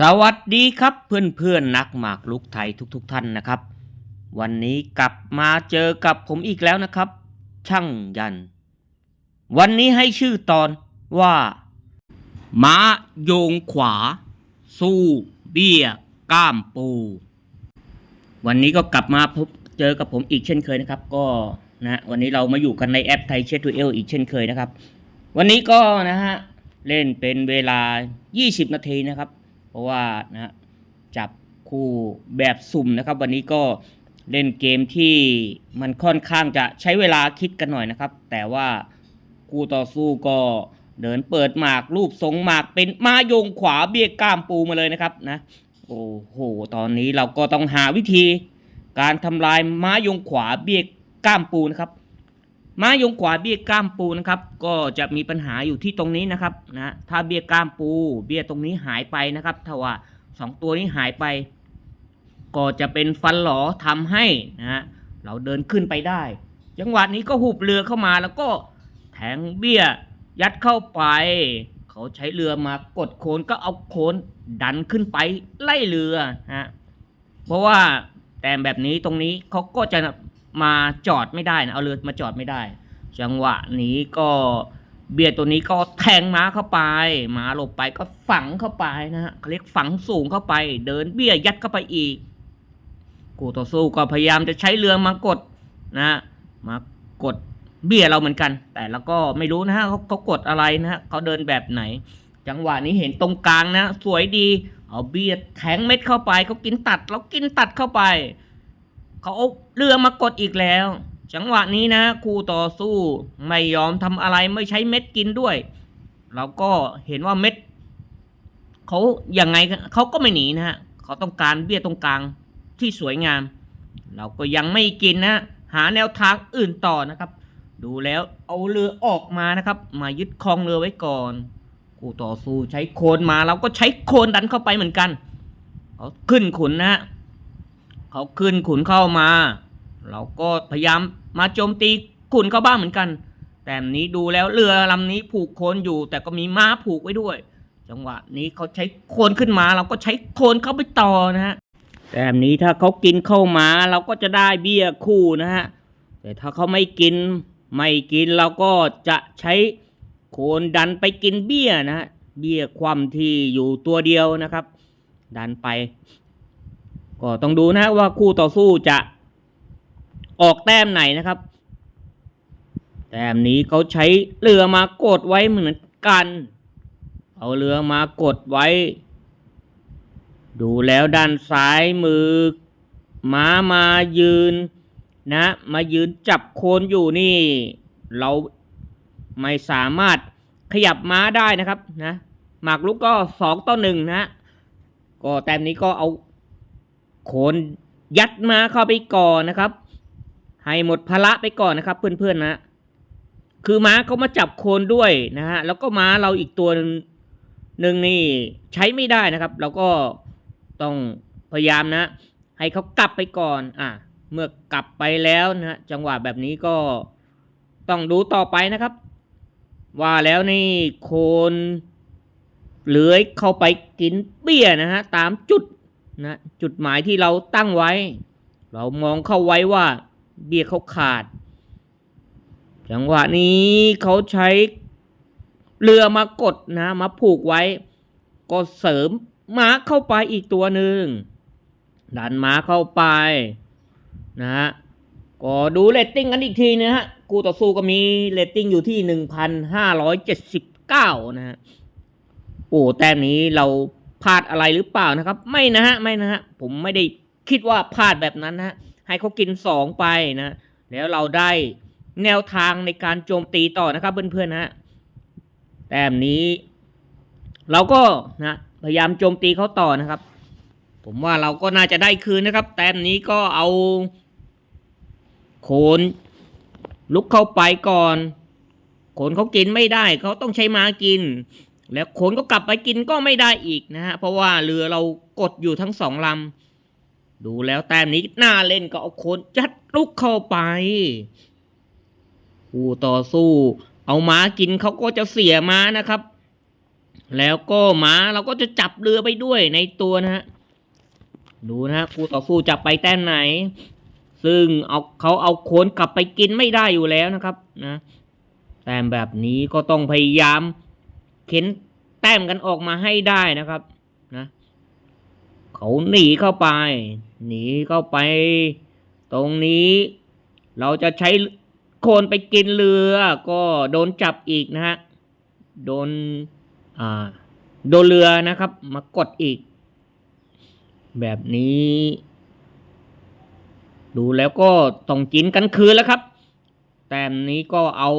สวัสดีครับเพื่อนเพื่อนๆนักหมากลุกไทยทุกๆทท่านนะครับ วันนี้กลับมาเจอกับผมอีกแล้วนะครับ ช่างยัน วันนี้ให้ชื่อตอนว่าม้าโยงขวา สู้เบี้ยก้ามปู วันนี้ก็กลับมาพบเจอกับผมอีกเช่นเคยนะครับ ก็นะวันนี้เรามาอยู่กันในแอปไทยเชทูเอลอีกเช่นเคยนะครับ วันนี้ก็นะฮะเล่นเป็นเวลา 20 นาทีนะครับ ราะว่านะจับคู่แบบสุ่มนะครับ วันนี้ก็เล่นเกมที่มันค่อนข้างจะใช้เวลาคิดกันหน่อยนะครับ แต่ว่าคู่ต่อสู้ก็เดินเปิดหมากรูปทรงหมากเป็นมายงขวาเบี้ยก้ามปูมาเลยนะครับนะโอ้โห ตอนนี้เราก็ต้องหาวิธี การทำลายม้ายงขวาเบี้ยก้ามปูนะครับ ม้ายงขวาเบี้ยก้ามปูนะครับ ก็จะมีปัญหาอยู่ที่ตรงนี้นะครับนะถ้าเบี้ยก้ามปู เบี้ยตรงนี้หายไปนะครับถ้าว่าสองตัวนี้หายไป ก็จะเป็นฟันหลอทำให้นะฮะเราเดินขึ้นไปได้ จังหวะนี้ก็หุบเรือเข้ามาแล้วก็แทงเบี้ยยัดเข้าไป เขาใช้เรือมากดโคนก็เอาโคนดันขึ้นไปไล่เรือฮะเพราะว่าแต่แบบนี้ตรงนี้เขาก็จะ มาจอดไม่ได้นะเอาเรือมาจอดไม่ได้ จังหวะนี้ก็เบียร์ตัวนี้ก็แทงม้าเข้าไปม้าหลบไปก็ฝังเข้าไปนะฮะเขาเรียกฝังสูงเข้าไป เดินเบี้ยยัดเข้าไปอีกกูต่อสู้ก็พยายามจะใช้เรือมากดนะฮะมากดเบี้ยเราเหมือนกัน แต่เราก็ไม่รู้นะฮะเขาเขากดอะไรนะฮะเขาเดินแบบไหน จังหวะนี้เห็นตรงกลางนะ สวยดี เอาเบี้ยแทงเม็ดเข้าไปเขากินตัดแล้วกินตัดเข้าไป เขาเอาเรือมากดอีกแล้ว จังหวะนี้นะ คู่ต่อสู้ไม่ยอมทำอะไรไม่ใช้เม็ดกินด้วย เราก็เห็นว่าเม็ดเขาอย่างไงเขาก็ไม่หนีนะฮะเขาต้องการเบี้ยตรงกลางที่สวยงาม เราก็ยังไม่กินนะ หาแนวทางอื่นต่อนะครับ ดูแล้วเอาเรือออกมานะครับ มายึดครองเรือไว้ก่อนคู่ต่อสู้ใช้โคนมาเราก็ใช้โคนดันเข้าไปเหมือนกันเขาขึ้นขุนนะฮะ เขาขึ้นขุนเข้ามา เราก็พยายามมาโจมตีขุนเข้าบ้างเหมือนกัน แต่นี้ดูแล้วเรือลำนี้ผูกโคนอยู่ แต่ก็มีม้าผูกไว้ด้วย จังหวะนี้เขาใช้โคนขึ้นมา เราก็ใช้โคนเข้าไปต่อนะฮะแต่นี้ถ้าเขากินเข้ามา เราก็จะได้เบี้ยคู่นะฮะแต่ถ้าเขาไม่กินไม่กินเราก็จะใช้โคนดันไปกินเบี้ยนะฮะเบี้ยความที่อยู่ตัวเดียวนะครับ ดันไป ก็ต้องดูนะว่าคู่ต่อสู้จะออกแต้มไหนนะครับ แต้มนี้เขาใช้เรือมากดไว้เหมือนกัน เอาเรือมากดไว้ ดูแล้วด้านซ้ายมือ ม้ามายืนนะ มายืนจับโคนอยู่นี่ เราไม่สามารถขยับม้าได้นะครับนะหมากลุกก็สองต่อหนึ่งนะ ก็แต้มนี้ก็เอา โคนยัดมาเข้าไปก่อนนะครับ ให้หมดพละไปก่อนนะครับ เพื่อนๆนะคือม้าเขามาจับโคนด้วยนะฮะแล้วก็ม้าเราอีกตัวหนึ่งนี่ใช้ไม่ได้นะครับ เราก็ต้องพยายามนะ ให้เขากลับไปก่อนอะเมื่อกลับไปแล้วนะฮะจังหวะแบบนี้ก็ต้องดูต่อไปนะครับ ว่าแล้วนี่โคนเลื้อยเข้าไปกินเบี้ยนะฮะตามจุด นะจุดหมายที่เราตั้งไว้ เรามองเข้าไว้ว่าเบี้ยเขาขาด จังหวะนี้เขาใช้เรือมากดนะ มาผูกไว้ ก็เสริมม้าเข้าไปอีกตัวหนึ่งดันม้าเข้าไปนะฮะก็ดูเรตติ้งกันอีกทีนะฮะกูต่อสู้ก็มีเรตติ้งอยู่ที่หนึ่งพันห้าร้อยเจ็ดสิบเก้านะฮะโอ้แต้มนี้เรา พลาดอะไรหรือเปล่านะครับ ไม่นะฮะไม่นะฮะผมไม่ได้คิดว่าพลาดแบบนั้นนะฮะให้เขากินสองไปนะแล้วเราได้แนวทางในการโจมตีต่อนะครับ เพื่อนๆนะฮะแต้มนี้ เราก็นะพยายามโจมตีเขาต่อนะครับ ผมว่าเราก็น่าจะได้คืนนะครับ แต้มนี้ก็เอาโคนลุกเข้าไปก่อนโคนเขากินไม่ได้ เขาต้องใช้ม้ากิน แล้วโขนก็กลับไปกินก็ไม่ได้อีกนะฮะเพราะว่าเรือเรากดอยู่ทั้งสองลำดูแล้วแต้มนี้น่าเล่นก็เอาโขนจัดลุกเข้าไปผู้ต่อสู้ เอาม้ากินเขาก็จะเสียม้านะครับ แล้วก็ม้าเราก็จะจับเรือไปด้วยในตัวนะฮะดูนะฮะคู่ต่อสู้จับไปแต้มไหน ซึ่งเอาเขาเอาโคนกลับไปกินไม่ได้อยู่แล้วนะครับนะแต้มแบบนี้ก็ต้องพยายาม เข็นแต้มกันออกมาให้ได้นะครับนะเขาหนีเข้าไป หนีเข้าไป ตรงนี้ เราจะใช้โคนไปกินเรือ ก็โดนจับอีกนะฮะโดนอ่าโดนเรือนะครับ มากดอีก แบบนี้ ดูแล้วก็ต้องกินกันคืนแล้วครับ แต้มนี้ก็เอา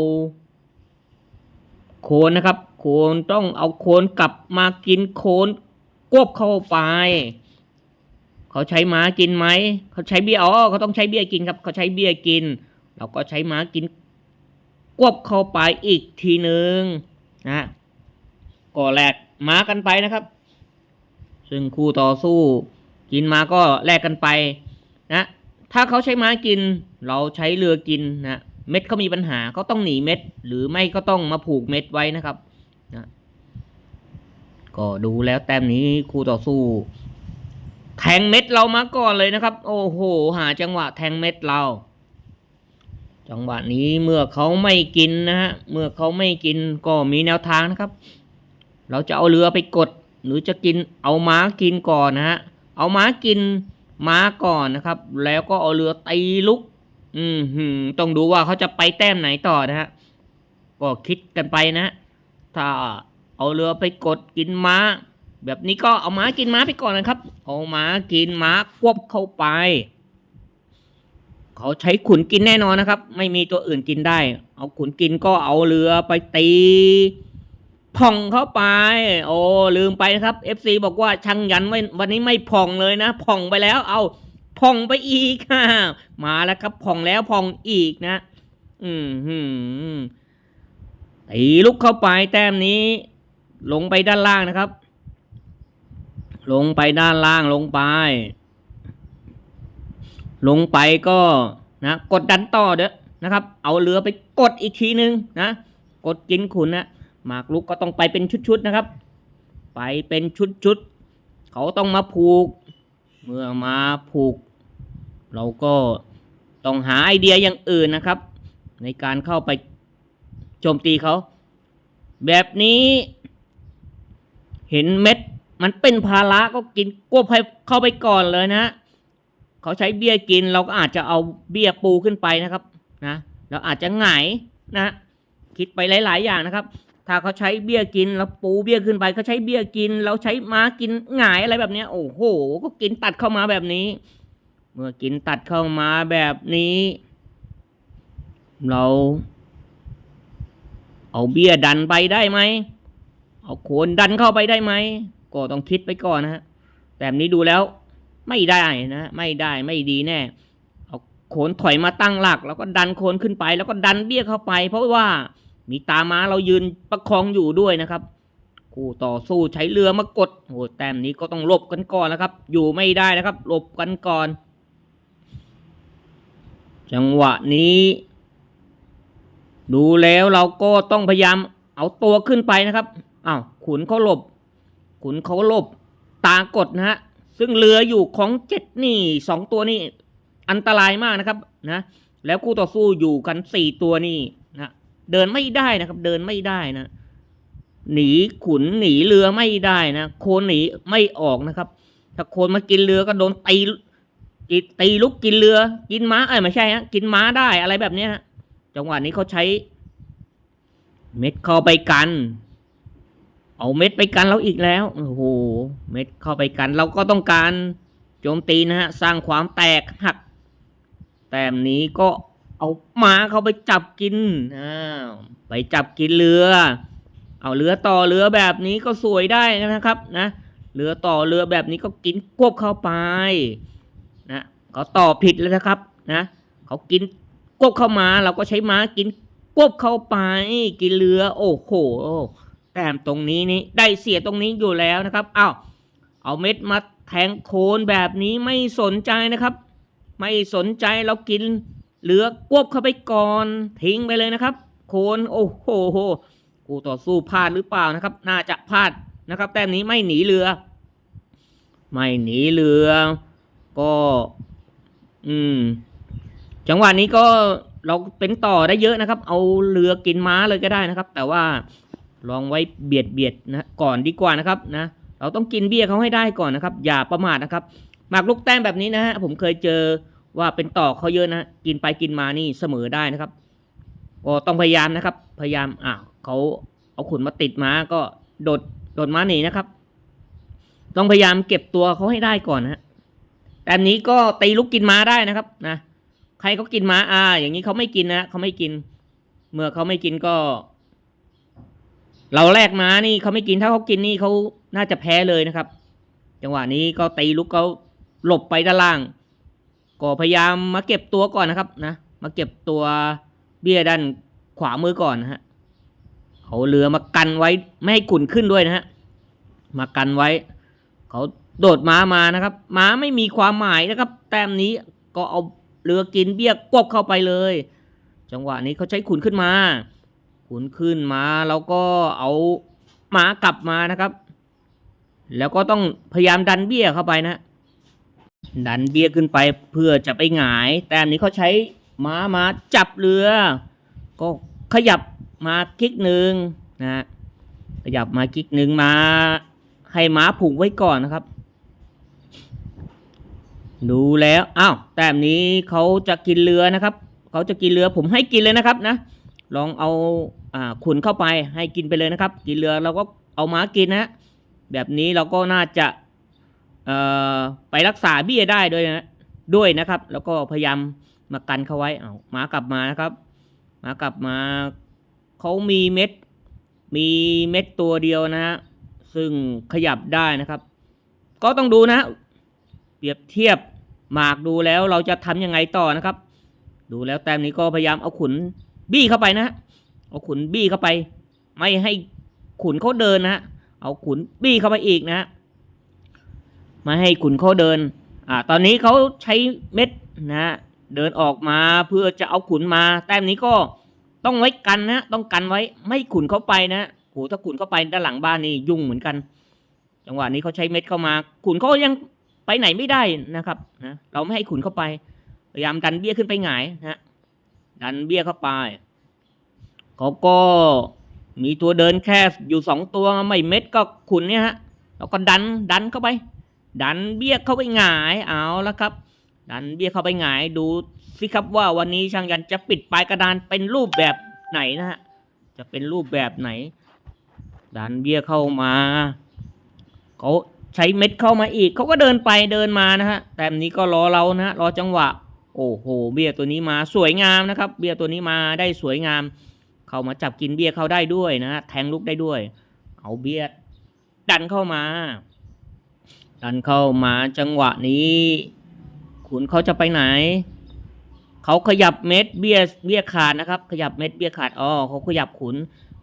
โคนนะครับ โคนต้องเอาโคนกลับมากินโคนกวบเข้าไป เขาใช้ม้ากินไหม เขาใช้เบี้ยอ๋อเขาต้องใช้เบี้ยกินครับ เขาใช้เบี้ยกิน เราก็ใช้ม้ากินกวบเข้าไปอีกทีหนึ่งนะก็แลกม้ากันไปนะครับ ซึ่งคู่ต่อสู้ กินมาก็แลกกันไปนะถ้าเขาใช้ม้ากิน เราใช้เรือกินนะเม็ดเขามีปัญหาเขาต้องหนีเม็ด หรือไม่ก็ต้องมาผูกเม็ดไว้นะครับ ก็ดูแล้วแต้มนี้คู่ต่อสู้ แทงเม็ดเรามาก่อนเลยนะครับ โอ้โห หาจังหวะแทงเม็ดเรา จังหวะนี้เมื่อเขาไม่กินนะฮะเมื่อเขาไม่กินก็มีแนวทางนะครับ เราจะเอาเรือไปกด หรือจะกินเอาม้ากินก่อนนะฮะเอาม้ากินม้าก่อนนะครับ แล้วก็เอาเรือตีลุก อืมต้องดูว่าเขาจะไปแต้มไหนต่อนะฮะก็คิดกันไปนะ ถ้า เอาเรือไปกดกินม้า แบบนี้ก็เอาม้ากินม้าไปก่อนนะครับ เอาม้ากินม้าควบเข้าไป เขาใช้ขุนกินแน่นอนนะครับ ไม่มีตัวอื่นกินได้ เอาขุนกินก็เอาเรือไปตีผ่องเข้าไป โอ้ลืมไปนะครับ FC บอกว่าช่างยันไว้วันนี้ไม่ผ่องเลยนะผ่องไปแล้ว เอาผ่องไปอีกค่ะมาแล้วครับผ่องแล้วผ่องอีกนะ อืมตีลุกเข้าไปแต้มนี้ ลงไปด้านล่างนะครับ ลงไปด้านล่างลงไป ลงไปก็นะกดดันต่อเด้อนะครับ เอาเรือไปกดอีกทีนึงนะ กดกินขุนนะหมากลุกก็ต้องไปเป็นชุดๆนะครับ ไปเป็นชุดๆเขาต้องมาผูก เมื่อมาผูก เราก็ต้องหาไอเดียอย่างอื่นนะครับ ในการเข้าไปโจมตีเขา แบบนี้ เห็นเม็ด มันเป็นภาระก็กินกวบให้เข้าไปก่อนเลยนะเขาใช้เบี้ยกินเราก็อาจจะเอาเบี้ยปูขึ้นไปนะครับนะเราอาจจะหงายนะ คิดไปหลาย ๆ อย่างนะครับ ถ้าเขาใช้เบี้ยกินแล้วปูเบี้ยขึ้นไปเขาใช้เบี้ยกิน เราใช้ม้ากินหงายอะไรแบบนี้โอ้โห ก็กินตัดเข้ามาแบบนี้ เมื่อกินตัดเข้ามาแบบนี้ เรา เอาเบี้ยดันไปได้ไหม เอาโคนดันเข้าไปได้ไหม ก็ต้องคิดไปก่อนนะฮะแบบนี้ดูแล้วไม่ได้นะ ไม่ได้ไม่ดีแน่ เอาโคนถอยมาตั้งหลัก แล้วก็ดันโคนขึ้นไป แล้วก็ดันเบี้ยเข้าไป เพราะว่ามีตาม้าเรายืนประคองอยู่ด้วยนะครับคู่ต่อสู้ใช้เรือมากดโอ้แต้มนี้ก็ต้องหลบกันก่อนนะครับ อยู่ไม่ได้นะครับหลบกันก่อน จังหวะนี้ ดูแล้วเราก็ต้องพยายามเอาตัวขึ้นไปนะครับ อ้าวขุนเขาหลบ ขุนเขาหลบ ตากดนะฮะ ซึ่งเรืออยู่ของเจ็ดนี่สองตัวนี่อันตรายมากนะครับนะ แล้วคู่ต่อสู้อยู่กันสี่ตัวนี่นะเดินไม่ได้นะครับ เดินไม่ได้นะ หนีขุนหนีเรือไม่ได้นะโคนหนีไม่ออกนะครับ ถ้าโคนมากินเรือก็โดนตีตีตีลุกกินเรือ กินม้าเอ้ยไม่ใช่ฮะกินม้าได้อะไรแบบเนี้ยฮะจังหวะนี้เขาใช้ เม็ดเข้าไปกัน เอาเม็ดไปกันเราอีกแล้ว โอ้โห เม็ดเข้าไปกัน เราก็ต้องการโจมตีนะฮะ สร้างความแตกหัก แต้มนี้ก็เอาม้าเข้าไปจับกิน อ้าว ไปจับกินเรือ เอาเรือต่อเรือแบบนี้ก็สวยได้นะครับนะ เรือต่อเรือแบบนี้ก็กินควบเข้าไปนะเขาต่อผิดแล้วนะครับนะเขากินควบเข้ามา เราก็ใช้ม้ากินควบเข้าไป กินเรือ โอ้โห ต้มตรงนี้นี่ได้เสียตรงนี้อยู่แล้วนะครับอ้าวเอาเม็ดมาแทงโคนแบบนี้ไม่สนใจนะครับ ไม่สนใจเรากิน เหลือกวบเข้าไปก่อนทิ้งไปเลยนะครับ โคนโอ้โหคู่ต่อสู้พลาดหรือเปล่านะครับ น่าจะพลาดนะครับ แต้มนี้ไม่หนีเรือ ไม่หนีเรือ ก็ อืม จังหวะนี้ก็เราเป็นต่อได้เยอะนะครับ เอาเรือกินม้าเลยก็ได้นะครับ แต่ว่า ลองไว้เบียดเบียดนะก่อนดีกว่านะครับนะเราต้องกินเบี้ยเขาให้ได้ก่อนนะครับ อย่าประมาทนะครับ หมากลูกแต้มแบบนี้นะฮะผมเคยเจอว่าเป็นต่อเขาเยอะนะกินไปกินมานี่เสมอได้นะครับก็ต้องพยายามนะครับ พยายามอ่าเขาเอาขุนมาติดม้าก็โดดโดดม้าหนีนะครับ ต้องพยายามเก็บตัวเขาให้ได้ก่อนนะฮะแต่นี้ก็ตีลูกกินม้าได้นะครับนะใครเขากินม้าอ่า อย่างนี้เขาไม่กินนะเขาไม่กิน เมื่อเขาไม่กินก็ เราแลกม้านี่เขาไม่กินถ้าเขากินนี่เขาน่าจะแพ้เลยนะครับ จังหวะนี้ก็ตีลูกเขาหลบไปด้านล่าง ก็พยายามมาเก็บตัวก่อนนะครับนะมาเก็บตัวเบี้ยด้านขวามือก่อนนะฮะเอาเรือมากันไว้ไม่ให้ขุนขึ้นด้วยนะฮะมากันไว้ เขาโดดม้ามานะครับม้าไม่มีความหมายนะครับ แต้มนี้ก็เอาเรือกินเบี้ยกบเข้าไปเลย จังหวะนี้เขาใช้ขุนขึ้นมา ขุนขึ้นมาแล้วก็เอาม้ากลับมานะครับ แล้วก็ต้องพยายามดันเบี้ยเข้าไปนะ ดันเบี้ยขึ้นไปเพื่อจะไปหงาย แต่อันนี้เขาใช้ม้ามาจับเรือ ก็ขยับมาคิกหนึ่งนะขยับมาคิกหนึ่งมาให้ม้าผูกไว้ก่อนนะครับ ดูแล้วอ้าวแต้มนี้เขาจะกินเรือนะครับเขาจะกินเรือผมให้กินเลยนะครับนะ ลองเอาอ่าขุนเข้าไปให้กินไปเลยนะครับ กินเรือเราก็เอาม้ากินนะแบบนี้เราก็น่าจะเอ่อไปรักษาเบี้ยได้ด้วยนะด้วยนะครับ แล้วก็พยายามมากันเขาไว้เอาม้ากลับมานะครับม้ากลับมาเขามีเม็ด มีเม็ดตัวเดียวนะฮะซึ่งขยับได้นะครับ ก็ต้องดูนะ เปรียบเทียบหมากดูแล้วเราจะทำยังไงต่อนะครับ ดูแล้วแต้มนี้ก็พยายามเอาขุน บี้เข้าไปนะฮะเอาขุนบี้เข้าไป ไม่ให้ขุนเขาเดินนะฮะเอาขุนบี้เข้าไปอีกนะฮะไม่ให้ขุนเขาเดินอ่าตอนนี้เขาใช้เม็ดนะเดินออกมาเพื่อจะเอาขุนมา แต้มนี้ก็ต้องไว้กันนะ ต้องกันไว้ไม่ขุนเข้าไปนะโหถ้าขุนเข้าไปด้านหลังบ้านนี่ยุ่งเหมือนกัน จังหวะนี้เขาใช้เม็ดเข้ามา ขุนเขายังไปไหนไม่ได้นะครับนะเราไม่ให้ขุนเข้าไปพยายามดันเบี้ยขึ้นไปหงายนะ ดันเบี้ยเข้าไป เขาก็มีตัวเดินแค่อยู่สองตัวไม่เม็ดก็ขุนเนี่ยฮะแล้วก็ดันดันเข้าไป ดันเบี้ยเข้าไปหงายเอาแล้วครับ ดันเบี้ยเข้าไปหงายดูสิครับว่าวันนี้ช่างยันจะปิดปลายกระดานเป็นรูปแบบไหนนะฮะจะเป็นรูปแบบไหน ดันเบี้ยเข้ามาเขาใช้เม็ดเข้ามาอีกเขาก็เดินไปเดินมานะฮะแต่นี้ก็รอเรานะฮะรอจังหวะ โอ้โห เบี้ยตัวนี้มาสวยงามนะครับ เบี้ยตัวนี้มาได้สวยงาม เข้ามาจับกินเบี้ยเขาได้ด้วยนะ แทงลูกได้ด้วย เอาเบี้ยดันเข้ามา ดันเข้ามาจังหวะนี้ขุนเขาจะไปไหน เขาขยับเม็ดเบี้ยเบี้ยขาดนะครับ ขยับเม็ดเบี้ยขาดอ๋อเขาขยับขุน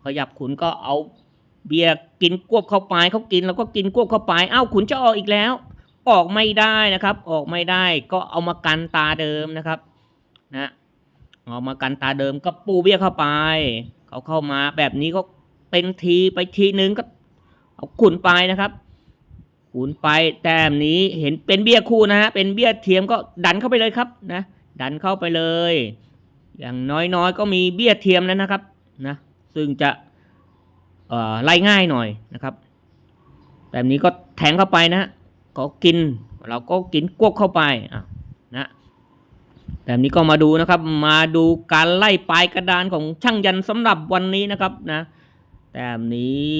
ขยับขุนก็เอาเบียร์กินกวบเข้าไปเขากินแล้วก็กินกวบเข้าไปอ้าวขุนจะออกอีกแล้ว ออกไม่ได้นะครับ ออกไม่ได้ก็เอามากันตาเดิมนะครับนะเอามากันตาเดิมก็ปูเบี้ยเข้าไป เขาเข้ามาแบบนี้ก็เป็นทีไปทีนึงก็เอาขุนไปนะครับขุนไปแต้มนี้เห็นเป็นเบี้ยคู่นะฮะเป็นเบี้ยเทียมก็ดันเข้าไปเลยครับนะ ดันเข้าไปเลย อย่างน้อยๆ ก็มีเบี้ยเทียมแล้วนะครับนะซึ่งจะเอ่อไล่ง่ายหน่อยนะครับ แบบนี้ก็แทงเข้าไปนะ ก็กิน เราก็กินกวบเข้าไปะนะแบบนี้ก็มาดูนะครับ มาดูการไล่ปลายกระดานของช่างยันสำหรับวันนี้นะครับนะแบบนี้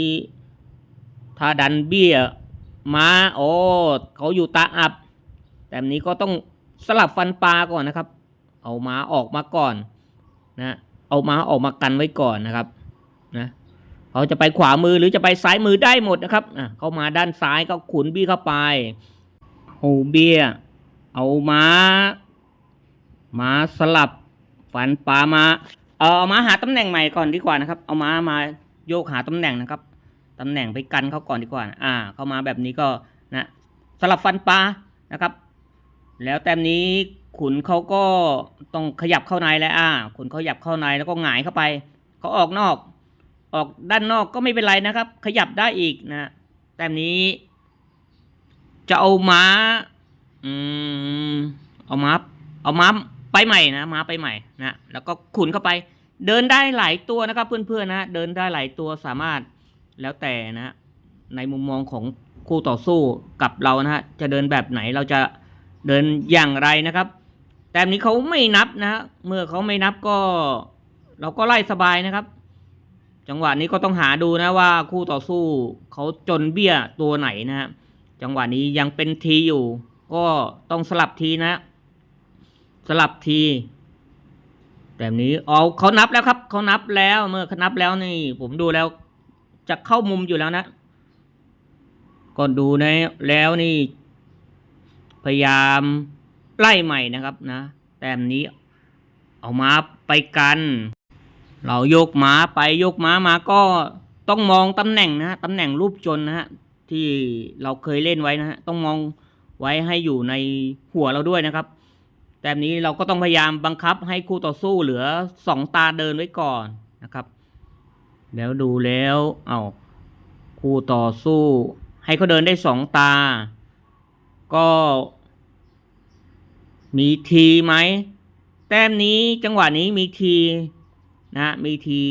ถ้าดันเบี้ยมาโอ้เขาอยู่ตาอับแบบนี้ก็ต้องสลับฟันปลาก่อนนะครับ เอามาออกมาก่อนนะเอามาออกมากันไว้ก่อนนะครับนะ เขาจะไปขวามือหรือจะไปซ้ายมือได้หมดนะครับอะเข้ามาด้านซ้ายก็ขุนบี้เข้าไปเอเบี้ยเอาม้าม้าสลับฟันปลามาเออเอามาหาตำแหน่งใหม่ก่อนดีกว่านะครับ เอามามาโยกหาตำแหน่งนะครับตำแหน่งไปกันเขาก่อนดีกว่านะอ่า เข้ามาแบบนี้ก็นะสลับฟันปลานะครับ แล้วแต้มนี้ขุนเขาก็ต้องขยับเข้าในแล้วอ่าขุนเขาขยับเข้าในแล้วก็หงายเข้าไปเขาออกนอก ออกด้านนอกก็ไม่เป็นไรนะครับ ขยับได้อีกนะแต้มนี้ จะเอาม้า อืม เอาม้า เอาม้าไปใหม่นะม้าไปใหม่นะแล้วก็ขุนเข้าไป เดินได้หลายตัวนะครับ เพื่อนๆนะเดินได้หลายตัวสามารถแล้วแต่นะในมุมมองของคู่ต่อสู้กับเรานะฮะจะเดินแบบไหนเราจะเดินอย่างไรนะครับ แต่นี้เขาไม่นับนะฮะเมื่อเขาไม่นับก็ เราก็ไล่สบายนะครับ จังหวะนี้ก็ต้องหาดูนะว่าคู่ต่อสู้เขาจนเบี้ยตัวไหนนะฮะจังหวะนี้ยังเป็นทีอยู่ ก็ต้องสลับทีนะ สลับทีแบบนี้เอาเขานับแล้วครับเขานับแล้วเมื่อเขานับแล้วนี่ ผมดูแล้ว จะเข้ามุมอยู่แล้วนะก็ดูในแล้วนี่ พยายามไล่ใหม่นะครับนะ แต้มนี้ เอามาไปกัน เราโยกม้าไปโยกม้ามาก็ต้องมองตำแหน่งนะฮะตำแหน่งรูปจนนะฮะที่เราเคยเล่นไว้นะฮะต้องมองไว้ให้อยู่ในหัวเราด้วยนะครับ แต้มนี้เราก็ต้องพยายามบังคับให้คู่ต่อสู้เหลือสองตาเดินไว้ก่อนนะครับ แล้วดูแล้วเอาคู่ต่อสู้ ให้เขาเดินได้สองตา ก็ มีทีไหม แต้มนี้จังหวะนี้มีที นะมีที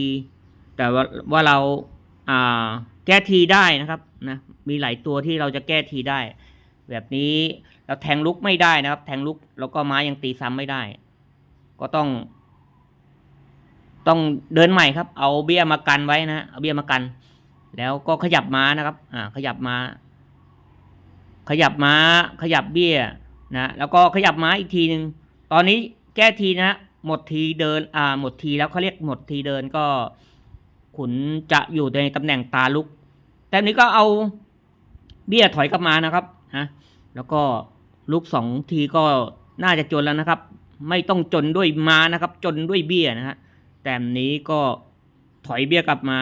แต่ว่าว่าเราอ่าแก้ทีได้นะครับนะมีหลายตัวที่เราจะแก้ทีได้ แบบนี้เราแทงลุกไม่ได้นะครับ แทงลุกแล้วก็ไม้ยังตีซ้ำไม่ได้ ก็ต้อง ต้องเดินใหม่ครับ เอาเบี้ยมากันไว้นะเอาเบี้ยมากัน แล้วก็ขยับม้านะครับ อ่า ขยับม้า ขยับม้า ขยับเบี้ยนะแล้วก็ขยับม้าอีกทีหนึ่งตอนนี้แก้ทีนะ หมดทีเดินอ่าหมดทีแล้วเขาเรียกหมดทีเดินก็ ขุนจะอยู่ในตำแหน่งตาลุก แต่นี้ก็เอาเบี้ยถอยกลับมานะครับนะแล้วก็ลุกสองทีก็น่าจะจนแล้วนะครับ ไม่ต้องจนด้วยม้านะครับ จนด้วยเบี้ยนะฮะแต่นี้ก็ถอยเบี้ยกลับมา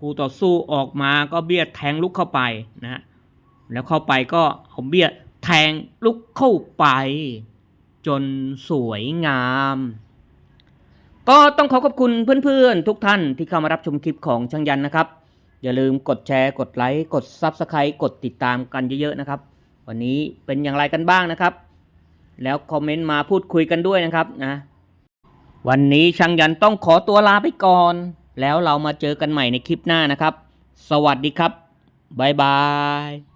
กูต่อสู้ออกมาก็เบี้ยแทงลุกเข้าไปนะฮะแล้วเข้าไปก็เอาเบี้ยแทงลุกเข้าไป จนสวยงาม ก็ต้องขอขอบคุณเพื่อนๆ ทุกท่านที่เข้ามารับชมคลิปของช่างยันนะครับ อย่าลืมกดแชร์ กดไลค์ กด Subscribe กดติดตามกันเยอะๆนะครับ วันนี้เป็นอย่างไรกันบ้างนะครับ แล้วคอมเมนต์มาพูดคุยกันด้วยนะครับนะ วันนี้ช่างยันต้องขอตัวลาไปก่อน แล้วเรามาเจอกันใหม่ในคลิปหน้านะครับ สวัสดีครับบ๊ายบาย